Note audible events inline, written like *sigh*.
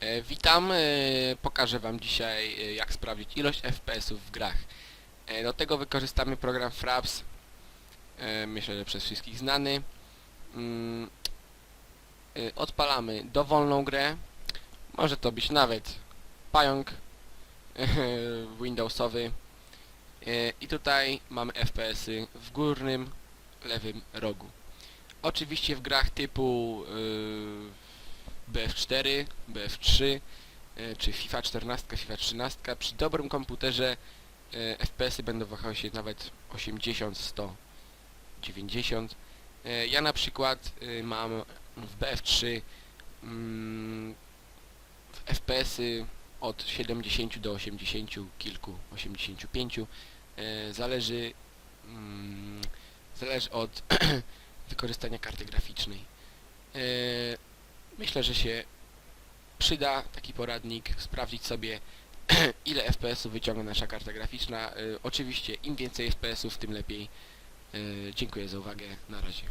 E, witam, e, pokażę Wam dzisiaj e, jak sprawdzić ilość FPS-ów w grach. Do tego wykorzystamy program Fraps, myślę, że przez wszystkich znany. Mm, odpalamy dowolną grę, może to być nawet pająk Windowsowy i tutaj mamy FPS-y w górnym lewym rogu. Oczywiście w grach typu BF4, BF3 e, czy FIFA 14, FIFA 13 przy dobrym komputerze e, FPS-y będą wahały się nawet 80, 100, 90. E, Ja na przykład e, mam w BF3 mm, FPS-y od 70 do 80 kilku, 85 e, zależy mm, zależy od *clears throat* wykorzystania karty graficznej. Myślę, że się przyda taki poradnik, sprawdzić sobie *clears throat* ile FPS-ów wyciąga nasza karta graficzna. Y, oczywiście im więcej FPS-ów, tym lepiej. Y, dziękuję za uwagę. Na razie.